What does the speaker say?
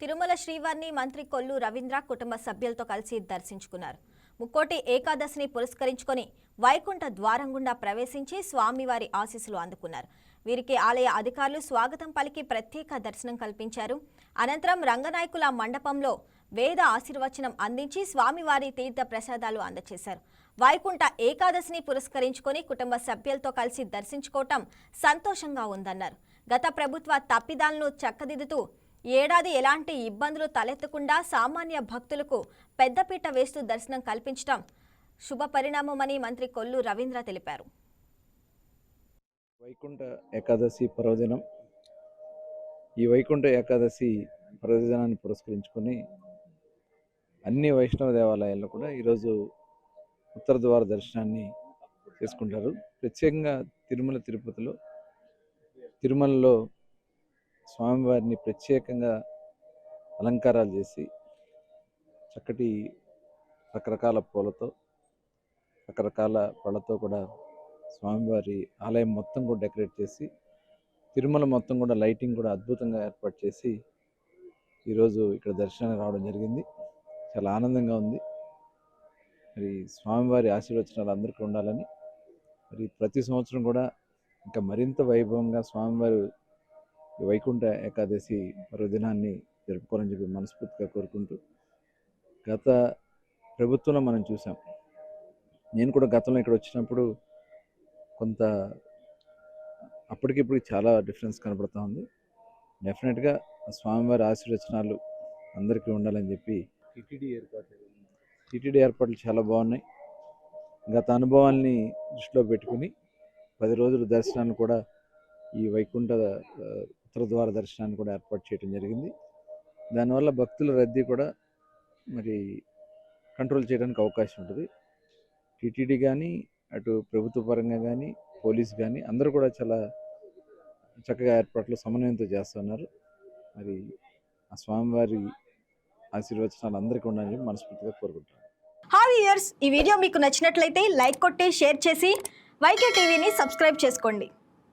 తిరుమల శ్రీవారిని మంత్రి కొల్లు రవీంద్ర కుటుంబ సభ్యులతో కలిసి దర్శించుకున్నారు. ముక్కోటి ఏకాదశిని పురస్కరించుకొని వైకుంఠ ద్వారం గుండా ప్రవేశించి స్వామివారి ఆశీస్సులు అందుకున్నారు. వీరికి ఆలయ అధికారులు స్వాగతం పలికి ప్రత్యేక దర్శనం కల్పించారు. అనంతరం రంగనాయకుల మండపంలో వేద ఆశీర్వచనం అందించి స్వామివారి తీర్థ ప్రసాదాలు అందజేశారు వైకుంఠ ఏకాదశిని పురస్కరించుకొని కుటుంబ సభ్యులతో కలిసి దర్శించుకోవటం సంతోషంగా ఉందన్నారు. గత ప్రభుత్వ తప్పిదాలను చక్కదిద్దుతూ ఏడాది ఎలాంటి ఇబ్బందులు తలెత్తకుండా సామాన్య భక్తులకు పెద్దపీట వేస్తూ దర్శనం కల్పించడం శుభ పరిణామమని మంత్రి కొల్లు రవీంద్ర తెలిపారు. వైకుంఠ ఏకాదశి పర్వదినం. ఈ వైకుంఠ ఏకాదశి పర్వదినాన్ని పురస్కరించుకొని అన్ని వైష్ణవ దేవాలయాల్లో కూడా ఈరోజు ఉత్తర ద్వార దర్శనాన్ని చేసుకుంటారు. ప్రత్యేకంగా తిరుమల తిరుపతిలో తిరుమలలో స్వామివారిని ప్రత్యేకంగా అలంకారాలు చేసి చక్కటి రకరకాల పూలతో రకరకాల పళ్ళతో కూడా స్వామివారి ఆలయం మొత్తం కూడా డెకరేట్ చేసి తిరుమల మొత్తం కూడా లైటింగ్ కూడా అద్భుతంగా ఏర్పాటు చేసి ఈరోజు ఇక్కడ దర్శనానికి రావడం జరిగింది. చాలా ఆనందంగా ఉంది. మరి స్వామివారి ఆశీర్వచనాలు అందరికీ ఉండాలని మరి ప్రతి సంవత్సరం కూడా ఇంకా మరింత వైభవంగా స్వామివారి ఈ వైకుంఠ ఏకాదశి పర్వదినాన్ని జరుపుకోవాలని చెప్పి మనస్ఫూర్తిగా కోరుకుంటూ గత ప్రభుత్వంలో మనం చూసాం. నేను కూడా గతంలో ఇక్కడ వచ్చినప్పుడు కొంత అప్పటికిప్పుడు చాలా డిఫరెన్స్ కనబడుతూ ఉంది. డెఫినెట్గా స్వామివారి ఆశీర్వచనాలు అందరికీ ఉండాలని చెప్పి టీటీడీ ఏర్పాట్లు. టీటీడీ ఏర్పాట్లు చాలా బాగున్నాయి. గత అనుభవాల్ని దృష్టిలో పెట్టుకుని పది రోజుల దర్శనాన్ని కూడా ఈ వైకుంఠ ఉత్తరద్వార ఉత్తర దర్శనాన్ని కూడా ఏర్పాటు చేయడం జరిగింది. దానివల్ల భక్తుల రద్దీ కూడా మరి కంట్రోల్ చేయడానికి అవకాశం ఉంటుంది. టీటీడీ కానీ అటు ప్రభుత్వ పరంగా కానీ పోలీస్ కానీ అందరూ కూడా చాలా చక్కగా ఏర్పాట్లు సమన్వయంతో చేస్తున్నారు మరి ఆ స్వామివారి ఆశీర్వచనాలు అందరికీ ఉండాలని మనస్ఫూర్తిగా కోరుకుంటున్నాను. హాయ్ ఇయర్స్ ఈ వీడియో మీకు నచ్చినట్లయితే లైక్ కొట్టి షేర్ చేసి వైకే టీవీని సబ్స్క్రైబ్ చేసుకోండి.